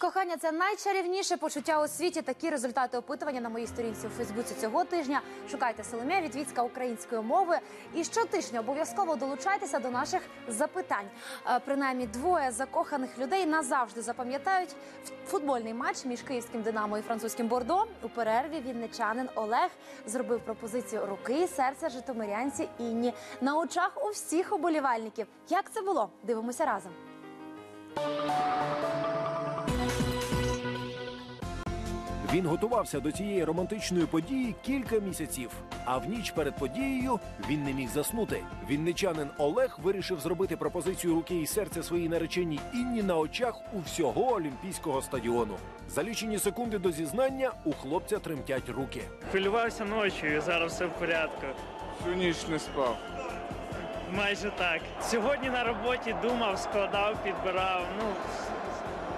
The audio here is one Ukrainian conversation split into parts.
Кохання це найчарівніше почуття у світі. Такі результати опитування на моїй сторінці у Фейсбуці цього тижня. Шукайте Соломія Вітвіцька українською мовою. І щотижня обов'язково долучайтеся до наших запитань. Е, Принаймні двоє закоханих людей назавжди запам'ятають футбольний матч між київським Динамо і французьким Бордо. У перерві вінничанин Олег зробив пропозицію руки і серця житомирянці Інні на очах у всіх оболівальників. Як це було? Дивимося разом. Він готувався до цієї романтичної події кілька місяців. А в ніч перед подією він не міг заснути. Вінничанин Олег вирішив зробити пропозицію руки і серця своїй нареченій Інні на очах у всього Олімпійського стадіону. За лічені секунди до зізнання у хлопця тремтять руки. Хвилювався ночі, і зараз все в порядку. Всю ніч не спав. Майже так. Сьогодні на роботі думав, складав, підбирав. Ну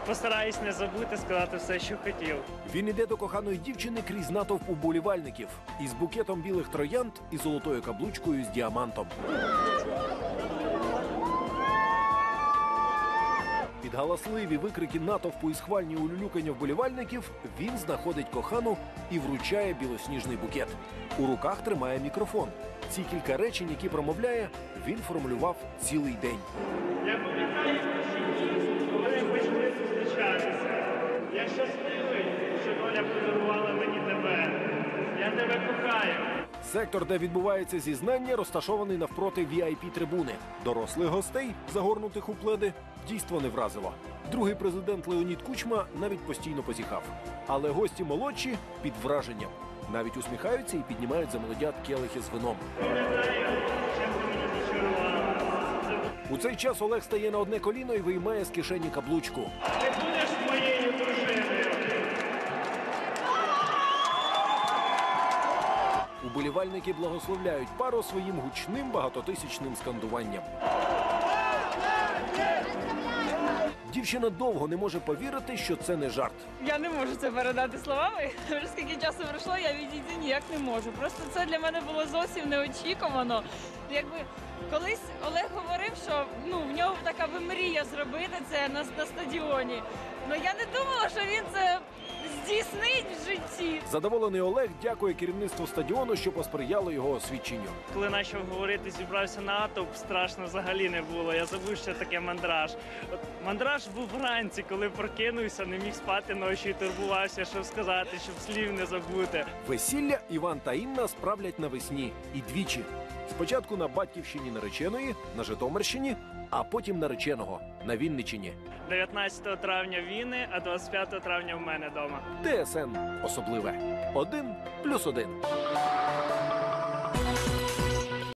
постараюсь не забути сказати все, що хотів. Він іде до коханої дівчини крізь натовп уболівальників із букетом білих троянд і золотою каблучкою з діамантом. Під галасливі викрики натовпу і схвальні улюлюкання вболівальників він знаходить кохану і вручає білосніжний букет. У руках тримає мікрофон. Ці кілька речень, які промовляє, він формулював цілий день. Я пам'ятаю, коли тебе. Сектор, де відбувається зізнання, розташований навпроти vip трибуни. Дорослих гостей, загорнутих у пледи, дійство не вразило. Другий президент Леонід Кучма навіть постійно позіхав. Але гості молодші під враженням. Навіть усміхаються і піднімають за молодят келихи з вином. У цей час Олег стає на одне коліно і виймає з кишені каблучку. Ти будеш Уболівальники благословляють пару своїм гучним багатотисячним скандуванням. Дівчина довго не може повірити, що це не жарт. Я не можу це передати словами. Вже скільки часу пройшло, я відійти ніяк не можу. Просто це для мене було зовсім неочікувано. Якби колись Олег говорив, що ну в нього така би мрія зробити це на, на стадіоні. Ну я не думала, що він це здійснить в житті. Задоволений Олег дякує керівництву стадіону, що посприяло його освідченню. Коли почав говорити, зібрався натовп, страшно взагалі не було. Я забув, що таке мандраж. От мандраж був вранці, коли прокинувся, не міг спати ночі і турбувався, що сказати, щоб слів не забути. Весілля Іван та Інна справлять навесні і двічі. Спочатку на батьківщині нареченої, на Житомирщині, а потім нареченого на Вінничині. 19 травня війни, а 25 травня в мене вдома. ТСН особливе один плюс один.